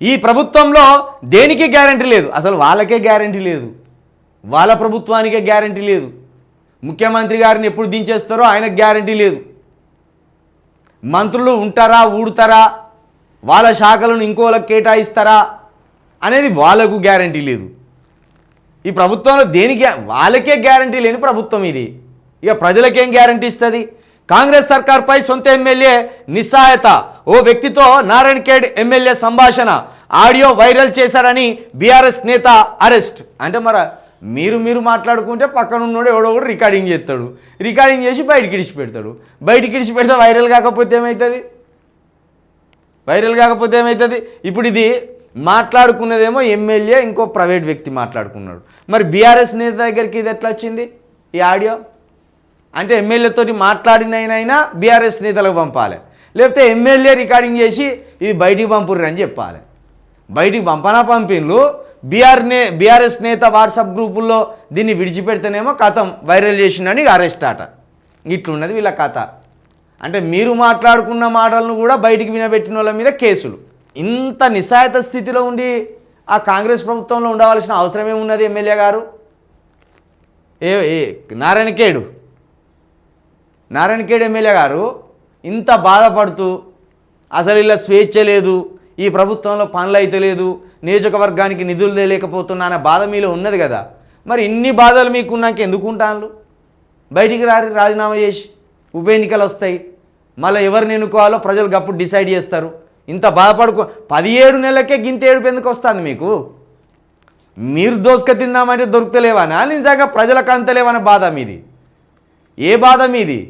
ఈ ప్రభుత్వంలో దేనికి గ్యారంటీ లేదు? అసలు వాళ్ళకే గ్యారంటీ లేదు. వాళ్ళ ప్రభుత్వానికే గ్యారంటీ లేదు. ముఖ్యమంత్రి గారిని ఎప్పుడు దించేస్తారో ఆయనకు గ్యారంటీ లేదు. మంత్రులు ఉంటారా ఊడతారా? వాళ్ళ శాఖలను ఇంకోళ్ళకి కేటాయిస్తారా? అనేది వాళ్ళకు గ్యారంటీ లేదు. ఈ ప్రభుత్వంలో దేనికి వాళ్ళకే గ్యారంటీ లేని ప్రభుత్వం ఇది. ఇక ప్రజలకేం గ్యారంటీ ఇస్తుంది? కాంగ్రెస్ సర్కార్పై సొంత ఎమ్మెల్యే నిస్సహాయత ఓ వ్యక్తితో నారాయణ ఖేడ్ ఎమ్మెల్యే సంభాషణ. ఆడియో వైరల్ చేశారని బీఆర్ఎస్ నేత అరెస్ట్. అంటే మరి మీరు మీరు మాట్లాడుకుంటే పక్కన ఉన్నోడు ఎవడో ఒకడు రికార్డింగ్ చేస్తాడు. రికార్డింగ్ చేసి బయటికి ఇడిచి పెడతాడు. బయటికి ఇడిచి పెడితే వైరల్ కాకపోతే ఏమవుతుంది వైరల్ కాకపోతే ఏమవుతుంది ఇప్పుడు ఇది మాట్లాడుకున్నదేమో ఎమ్మెల్యే ఇంకో ప్రైవేట్ వ్యక్తి మాట్లాడుకున్నాడు. మరి బీఆర్ఎస్ నేత దగ్గరికి ఇది ఎట్లా వచ్చింది? ఈ ఆడియో? అంటే ఎమ్మెల్యేతో మాట్లాడినైనా బీఆర్ఎస్ నేతలకు పంపాలి. లేకపోతే ఎమ్మెల్యే రికార్డింగ్ చేసి ఇది బయటికి పంపుర్రు అని చెప్పాలి. బయటికి పంపనా పంపిన్లు బీఆర్ నే బీఆర్ఎస్ నేత వాట్సాప్ గ్రూపుల్లో దీన్ని విడిచిపెడితేనేమో కథం వైరల్ చేసిండని అరెస్ట్ ఆట. ఇట్లున్నది వీళ్ళ కథ. అంటే మీరు మాట్లాడుకున్న మాటలను కూడా బయటికి వినబెట్టిన వాళ్ళ మీద కేసులు. ఇంత నిస్సాయత స్థితిలో ఉండి ఆ కాంగ్రెస్ ప్రభుత్వంలో ఉండవలసిన అవసరం ఏమున్నది ఎమ్మెల్యే గారు? ఏ ఏ నారాయణకేడు. నారాయణఖేడ్ ఎమ్మెల్యే గారు ఇంత బాధపడుతూ అసలు ఇలా స్వేచ్ఛ లేదు ఈ ప్రభుత్వంలో పనులు అయితే లేదు నియోజకవర్గానికి నిధులు తెలియకపోతున్నా అనే బాధ మీలో ఉన్నది కదా. మరి ఇన్ని బాధలు మీకున్నాక ఎందుకు ఉంటాను బయటికి రారి రాజీనామా చేసి ఉప ఎన్నికలు వస్తాయి. మళ్ళీ ఎవరిని ఎన్నుకోవాలో ప్రజలు అప్పుడు డిసైడ్ చేస్తారు. ఇంత బాధపడుకో పదిహేడు నెలలకే గింత ఏడుపు ఎందుకు వస్తుంది మీకు? మీరు దోసుక తిందామంటే దొరుకుతలేవనా నిజంగా ప్రజలకు అంతలేవనే బాధ మీది. ఏ బాధ మీది?